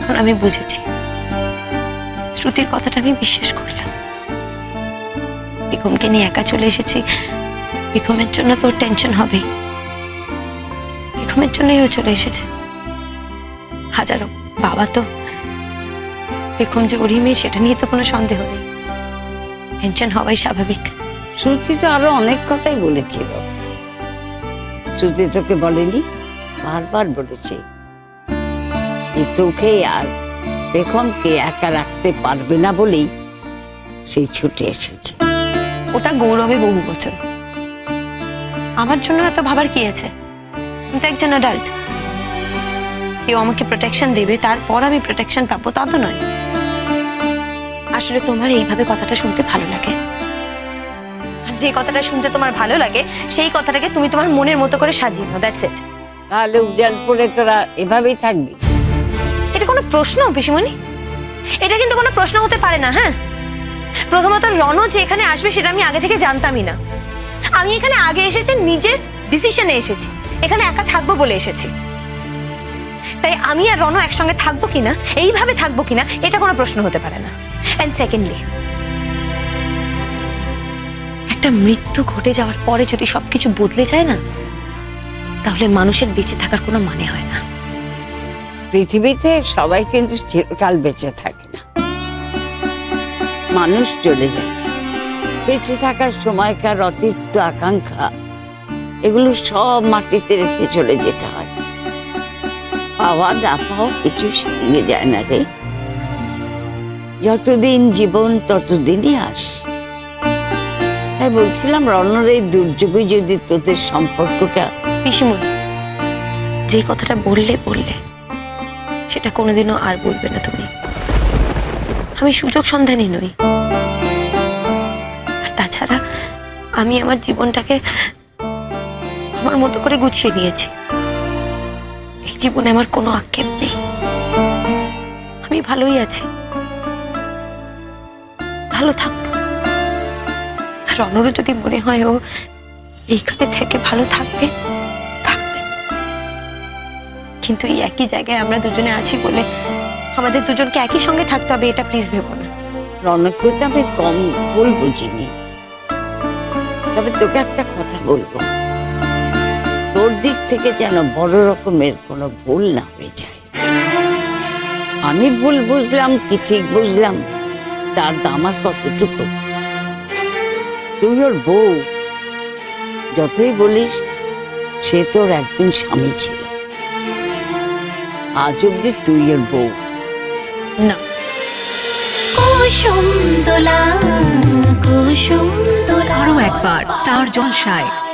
এখন আমি বুঝেছি। শ্রুতির কথাটা আমি বিশ্বাস করলাম। বিক্রমকে নিয়ে একা চলে এসেছি। বিক্রমের জন্য তোর টেনশন হবেই বিক্রমের জন্যই ও চলে এসেছে। হাজারো বাবা তো। বিক্রম যে ওরই মেয়ে, সেটা নিয়ে তো কোনো সন্দেহ নেই। টেনশন হওয়াই স্বাভাবিক। শ্রুতি তো আরও অনেক কথাই বলেছিল। শ্রুতি তোকে বলেনি, বারবার বলেছে। যে তোকে আর বেগমকে একা রাখতে পারবে না বলেই সেই ছুটে এসেছে। ওটা গৌরবে বহু বচন আমার জন্য এত ভাবার কি আছে? আমি তো একজন অ্যাডাল্ট কেউ আমাকে প্রোটেকশন দেবে তারপর আমি প্রোটেকশন পাবো তা তো নয়। আসলে তোমার এইভাবে কথাটা শুনতে ভালো লাগে। আর যে কথাটা শুনতে তোমার ভালো লাগে সেই কথাটাকে তুমি তোমার মনের মতো করে সাজিয়ে নাও দ্যাটস ইট তাহলে উজালপুরে তোরা এভাবেই থাকবি? প্রশ্ন, পিসিমণি? এটা কিন্তু কোনো প্রশ্ন হতে পারে না হ্যাঁ? প্রথমত রণ যে এখানে আসবে সেটা আমি আগে থেকে জানতামই না। আমি এখানে আগে এসেছি, নিজের ডিসিশনে এসেছি। এখানে একা থাকব বলে এসেছি। তাই আমি আর রণ একসঙ্গে থাকব কিনা, এইভাবে থাকব কিনা, এটা কোনো প্রশ্ন হতে পারে না। অ্যান্ড সেকেন্ডলি একটা মৃত্যু ঘটে যাওয়ার পরে যদি সবকিছু বদলে যায় না, তাহলে মানুষের বেঁচে থাকার কোনো মানে হয় না। পৃথিবীতে সবাই কিন্তু চিরকাল বেঁচে থাকে না। মানুষ চলে যায়। বেঁচে থাকার সময়কার অতিরিক্ত আকাঙ্ক্ষা, এগুলো সব মাটিতে রেখে চলে যেতে হয়। পাওয়া না পাওয়া কিছু সঙ্গে যায় না রে। যতদিন জীবন ততদিনই আস। তাই বলছিলাম, রণর এই দুর্যোগে যদি তোদের সম্পর্কটা পিসিমণি, যে কথাটা বললে বললে সেটা কোনোদিনও আর বলবে না তুমি। আমি সুযোগ সন্ধানী নই। আর তাছাড়া আমি আমার জীবনটাকে আমার মতো করে গুছিয়ে নিয়েছি। এই জীবনে আমার কোনো আক্ষেপ নেই। আমি ভালোই আছি। ভালো থাকব। আর অনরও যদি মনে হয় ও এইখানে থেকে ভালো থাকবে কিন্তু এই একই জায়গায় আমরা দুজনে আছি বলে আমাদের দুজনকে একই সঙ্গে থাকতে হবে, এটা প্লিজ ভেবো না। রনককে আমি কম ভুল বুঝিনি তবে তোকে একটা কথা বলব। তোর দিক থেকে যেন বড় রকমের কোনো ভুল না হয়ে যায়। আমি ভুল বুঝলাম, কি ঠিক বুঝলাম, তার দাম আর কতটুকু? তুই ওর বউ, যতই বলিস, সে তোর একদিন স্বামী ছিল। আজ অব্দি তুই এর বউ। না। কুসুম দোলা কুসুম দোলা। আরও একবার স্টার জলসায়।